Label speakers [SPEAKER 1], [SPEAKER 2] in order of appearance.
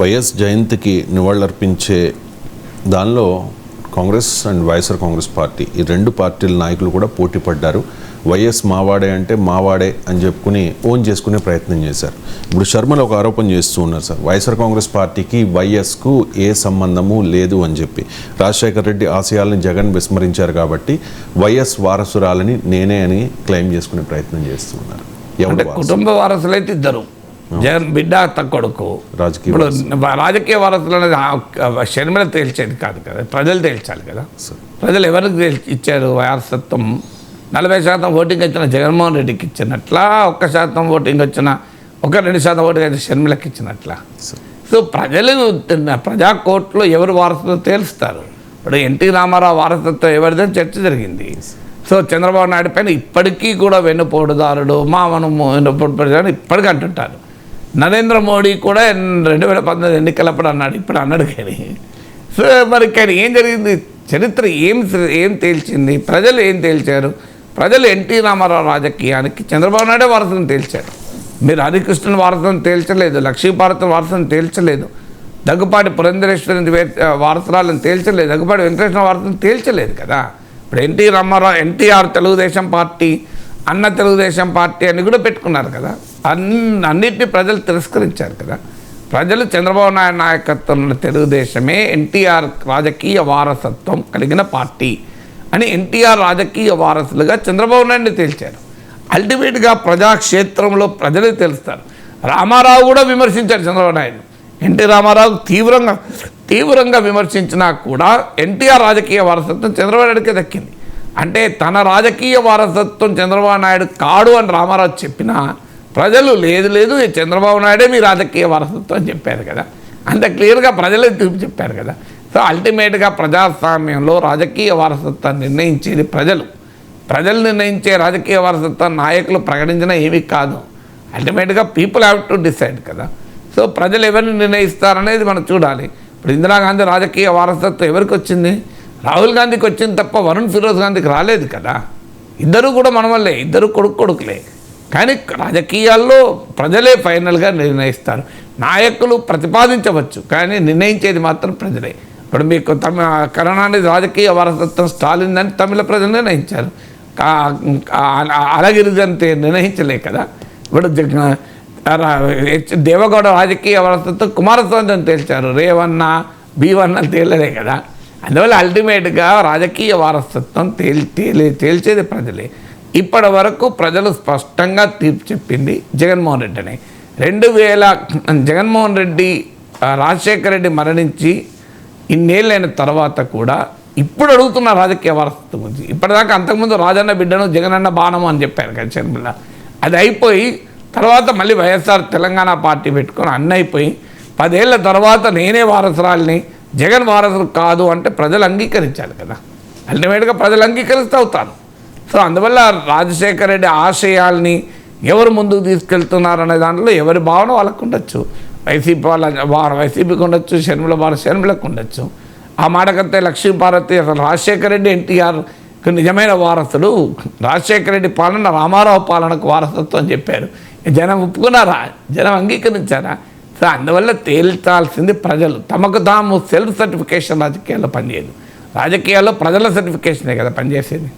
[SPEAKER 1] YS జయంతికి నివాళులర్పించే దానిలో Congress and YSR Congress party ఈ రెండు పార్టీల నాయకులు కూడా పోటీ పడ్డారు. వైఎస్ మావాడే అంటే మావాడే అని చెప్పుకుని ఓన్ చేసుకునే ప్రయత్నం చేశారు. ఇప్పుడు శర్మలు ఒక ఆరోపణ చేస్తూ ఉన్నారు సార్. వైఎస్ఆర్ కాంగ్రెస్ పార్టీకి వైఎస్కు ఏ సంబంధము లేదు అని చెప్పి. రాజశేఖర రెడ్డి ఆశయాలను జగన్ విస్మరించారు కాబట్టి వైఎస్ వారసురాలని నేనే అని క్లెయిమ్ చేసుకునే ప్రయత్నం చేస్తూ ఉన్నారు. ఎవరు?
[SPEAKER 2] కుటుంబ వారసులు? అయితే ఇద్దరు. జగన్ బిడ్డ తక్కువ కొడుకు.
[SPEAKER 1] రాజకీయ
[SPEAKER 2] ఇప్పుడు. రాజకీయ వారసులు అనేది షర్మిల తేల్చేది కాదు కదా. ప్రజలు తేల్చాలి కదా. ప్రజలు ఎవరికి ఇచ్చారు వారసత్వం? నలభై శాతం ఓటింగ్ వచ్చిన జగన్మోహన్ రెడ్డికి ఇచ్చినట్లా ఒక్క శాతం ఓటింగ్ వచ్చిన ఒక రెండు శాతం ఓటింగ్ అయితే షర్మిలకి ఇచ్చినట్లా. సో ప్రజలు ప్రజా కోర్టులో ఎవరు వారసుతో తేలుస్తారు? ఇప్పుడు ఎన్టీ రామారావు వారసత్వం ఎవరిదని చర్చ జరిగింది. సో చంద్రబాబు నాయుడు పైన ఇప్పటికీ కూడా వెన్నుపోటుదారుడు మామను వెన్నుపోటు ఇప్పటికీ అంటుంటారు. నరేంద్ర మోడీ కూడా రెండు వేల పంతొమ్మిది ఎన్నికలప్పుడు అన్నాడు ఇప్పుడు అన్నాడు కానీ. సో మరి కానీ ఏం జరిగింది? చరిత్ర ఏం ఏం తేల్చింది? ప్రజలు ఏం తేల్చారు? ప్రజలు ఎన్టీ రామారావు రాజకీయానికి చంద్రబాబు నాయుడే వారసుని తేల్చారు. మీరు హరికృష్ణుని వారసుని తేల్చలేదు లక్ష్మీభారత వారసుని తేల్చలేదు దగ్గుపాటి పురంధరేశ్వరి వే- వారసురాలను తేల్చలేదు దగ్గుపాటి వెంకటేశ్వర వారసుని తేల్చలేదు కదా. ఇప్పుడు ఎన్టీ రామారావు ఎన్టీఆర్ తెలుగుదేశం పార్టీ అన్న తెలుగుదేశం పార్టీ అని కూడా పెట్టుకున్నారు కదా. అన్ని అన్నిటిని ప్రజలు తిరస్కరించారు కదా. ప్రజలు చంద్రబాబు నాయుడు నాయకత్వంలో తెలుగుదేశమే ఎన్టీఆర్ రాజకీయ వారసత్వం కలిగిన పార్టీ అని ఎన్టీఆర్ రాజకీయ వారసులుగా చంద్రబాబు నాయుడిని తేల్చారు. అల్టిమేట్గా ప్రజాక్షేత్రంలో ప్రజలే తెలుస్తారు. రామారావు కూడా విమర్శించారు చంద్రబాబు నాయుడు. ఎన్టీ రామారావు తీవ్రంగా తీవ్రంగా విమర్శించినా కూడా ఎన్టీఆర్ రాజకీయ వారసత్వం చంద్రబాబు నాయుడికే దక్కింది. అంటే తన రాజకీయ వారసత్వం చంద్రబాబు నాయుడు కాడు అని రామారావు చెప్పినా ప్రజలు లేదు లేదు చంద్రబాబు నాయుడే మీ రాజకీయ వారసత్వం అని చెప్పారు కదా. అంత క్లియర్గా ప్రజలే తీర్పు చెప్పారు కదా. సో అల్టిమేట్గా ప్రజాస్వామ్యంలో రాజకీయ వారసత్వాన్ని నిర్ణయించేది ప్రజలు. ప్రజలు నిర్ణయించే రాజకీయ వారసత్వం నాయకులు ప్రకటించిన ఏమీ కాదు. అల్టిమేట్గా పీపుల్ హ్యావ్ టు డిసైడ్ కదా. సో ప్రజలు ఎవరిని నిర్ణయిస్తారనేది మనం చూడాలి. ఇప్పుడు ఇందిరాగాంధీ రాజకీయ వారసత్వం ఎవరికి వచ్చింది? రాహుల్ గాంధీకి వచ్చింది తప్ప వరుణ్ ఫిరోజ్ గాంధీకి రాలేదు కదా. ఇద్దరు కూడా మన వల్లే ఇద్దరు కొడుకు కొడుకులే. కానీ రాజకీయాల్లో ప్రజలే ఫైనల్గా నిర్ణయిస్తారు. నాయకులు ప్రతిపాదించవచ్చు కానీ నిర్ణయించేది మాత్రం ప్రజలే. ఇప్పుడు మీకు తమ కరుణానిధి రాజకీయ వారసత్వం స్టాలిన్ అని తమిళ ప్రజలు నిర్ణయించారు. అలగిరిదంతే నిర్ణయించలే కదా. ఇప్పుడు రా- హెచ్ దేవగౌడ రాజకీయ వారసత్వం కుమారస్వామి అని తేల్చారు. రేవన్న బీవన్న తేలలే కదా. అందువల్ల అల్టిమేట్గా రాజకీయ వారసత్వం తేల్ తేలే తేల్చేది ప్రజలే. ఇప్పటి వరకు ప్రజలు స్పష్టంగా తీర్పు చెప్పింది జగన్మోహన్ రెడ్డి అని రెండు వేల జగన్మోహన్ రెడ్డి రాజశేఖర రెడ్డి మరణించి ఇన్నేళ్ళైన తర్వాత కూడా ఇప్పుడు అడుగుతున్న రాజకీయ వారసత్వం గురించి. ఇప్పటిదాకా అంతకుముందు రాజన్న బిడ్డను జగనన్న బాణము అని చెప్పారు కదా చర్మిల అది అయిపోయి తర్వాత మళ్ళీ వైఎస్ఆర్ తెలంగాణ పార్టీ పెట్టుకొని అన్నీ అయిపోయి పదేళ్ళ తర్వాత నేనే వారసురాల్ని జగన్ వారసులు కాదు అంటే ప్రజలు అంగీకరించాలి కదా. అల్టిమేట్గా ప్రజలు అంగీకరిస్తూ అవుతారు. సో అందువల్ల రాజశేఖర రెడ్డి ఆశయాల్ని ఎవరు ముందుకు తీసుకెళ్తున్నారు అనే దాంట్లో ఎవరి భావన వాళ్ళకు ఉండొచ్చు. వైసీపీ వాళ్ళ వారు వైసీపీకి ఉండొచ్చు షర్మిల వారు షర్మిలకు ఉండొచ్చు. ఆ మాటకంతే లక్ష్మీపార్వతి అసలు రాజశేఖర రెడ్డి ఎన్టీఆర్ నిజమైన వారసుడు. రాజశేఖర రెడ్డి పాలన రామారావు పాలనకు వారసత్వం అని చెప్పారు. జనం ఒప్పుకున్నారా? జనం అంగీకరించారా? సో అందువల్ల తేల్చాల్సింది ప్రజలు. తమకు తాము సెల్ఫ్ సర్టిఫికేషన్ రాజకీయాల్లో పనిచేయదు. రాజకీయాల్లో ప్రజల సర్టిఫికేషనే కదా పనిచేసేది.